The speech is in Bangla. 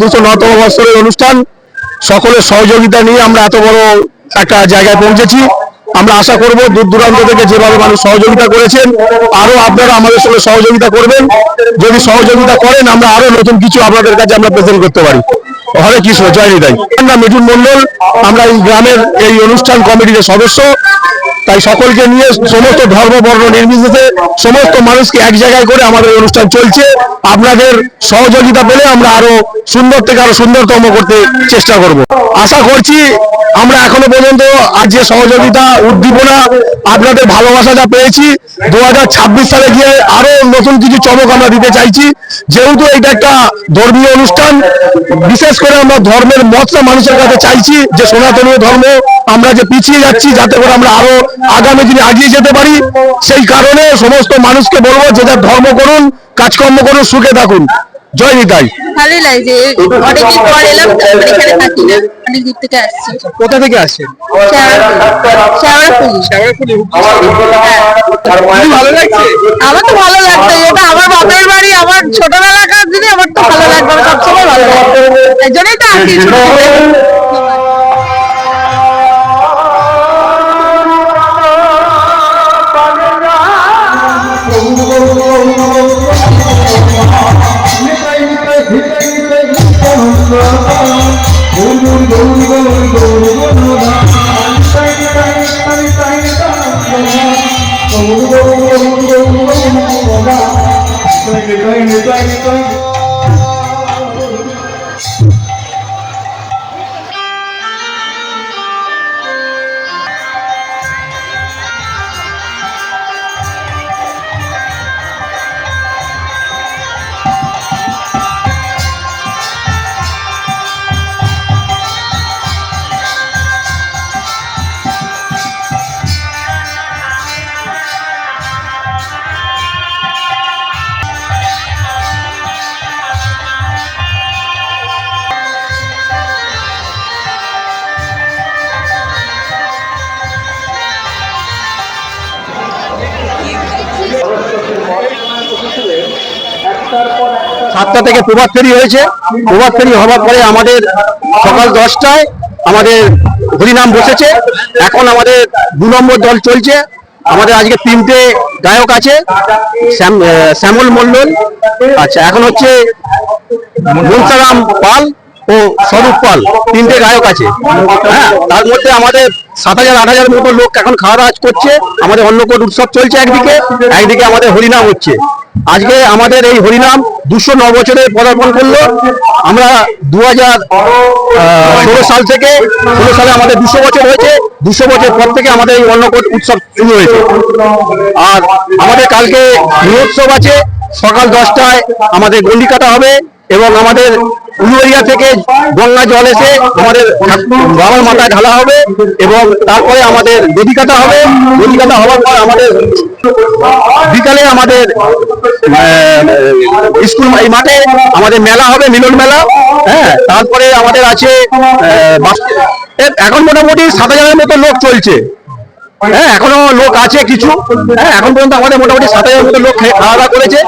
দুশো নতম বৎসরের অনুষ্ঠান। সকলের সহযোগিতা নিয়ে আমরা এত বড় একটা জায়গায় পৌঁছেছি। আমরা আশা করব দূর দূরান্ত থেকে যেভাবে মানুষ সহযোগিতা করেছেন, আরও আপনারা আমাদের সঙ্গে সহযোগিতা করবেন। যদি সহযোগিতা করেন, আমরা আরও নতুন কিছু আপনাদের কাছে আমরা প্রেজেন্ট করতে পারি। হরে কৃষ্ণ, জয় নিতাই। আমরা মিঠুন মন্ডল আমরা এই গ্রামের এই অনুষ্ঠান কমিটির সদস্য। তাই সকলকে নিয়ে সমস্ত ধর্ম, বর্ণ, নির্বিশেষে সমস্ত মানুষকে এক জায়গায় করে আমাদের অনুষ্ঠান চলছে। আপনাদের সহযোগিতা পেলে আমরা আরও সুন্দর থেকে আরও সুন্দরতম করতে চেষ্টা করব। আশা করছি আমরা এখনও পর্যন্ত আজ যে সহযোগিতা, উদ্দীপনা, আপনাদের ভালোবাসা যা পেয়েছি দু হাজার ছাব্বিশ সালে গিয়ে আরও নতুন কিছু চমক আমরা দিতে চাইছি। যেহেতু এটা একটা ধর্মীয় অনুষ্ঠান, বিশেষ করে আমরা ধর্মের মতটা মানুষের কাছে চাইছি যে সনাতনীয় ধর্ম, আমরা যে পিছিয়ে যাচ্ছি, যাতে করে আমরা আরও আগামী দিনে এগিয়ে যেতে পারি। সেই কারণে সমস্ত মানুষকে বলব যে যার ধর্ম করুন কাজকর্ম করুন সুখে থাকুন। জয় নিতাই। ভালোই লাগছে। অনেকদিন পর এলাম এখানে থাকি। না অনেক দূর থেকে আসছি। কোথা থেকে আসছেন? শ্যাওড়াফুলি ভালো লাগছে। আমার তো ভালো লাগছে। এটা আমার বাপের বাড়ি আমার ছোটবেলাকার দিনে আমার তো ভালো লাগবে। আমার সবসময় ভালো লাগবে এই জন্যই তো আসি ছোট থেকে। সাতটা থেকে প্রভাত ফেরি হয়েছে। প্রভাত ফেরি হওয়ার পরে আমাদের সকাল দশটায় আমাদের হরিনাম বসেছে। এখন আমাদের দু নম্বর দল চলছে। আমাদের আজকে তিনটে গায়ক আছে, শ্যাম- শ্যামল মন্ডল আচ্ছা এখন হচ্ছে মনসারাম পাল ও স্বরূপ পাল, তিনটে গায়ক আছে। হ্যাঁ তার মধ্যে আমাদের সাত হাজার, আট হাজার মতো লোক এখন খাওয়া দাওয়া করছে। আমাদের অন্নকূট উৎসব চলছে একদিকে একদিকে আমাদের হরিনাম হচ্ছে। আজকে আমাদের এই হরিনাম দুশো ন বছরে পদার্পণ করল। আমরা দু হাজার ষোলো সাল থেকে, ষোলো সালে আমাদের দুশো বছর হয়েছে। দুশো বছর পর থেকে আমাদের এই অন্নকূট উৎসব শুরু হয়েছে। আর আমাদের কালকে মহোৎসব আছে। সকাল দশটায় আমাদের গন্ডি কাটা হবে এবং আমাদের উলুবেরিয়া থেকে গঙ্গা জল এসে আমাদের বাবার মাথায় ঢালা হবে এবং তারপরে আমাদের বেদি কাটা হবে। বেদি কাটা হওয়ার পর আমাদের বিকালে আমাদের স্কুল, এই মাঠে আমাদের মেলা হবে, মিলন মেলা হ্যাঁ? তারপরে আমাদের আছে এখন মোটামুটি সাত হাজারের মতো লোক চলছে। হ্যাঁ এখনও লোক আছে কিছু। হ্যাঁ এখন পর্যন্ত আমাদের মোটামুটি সাত হাজার মতো লোক খাওয়া দাওয়া করেছে।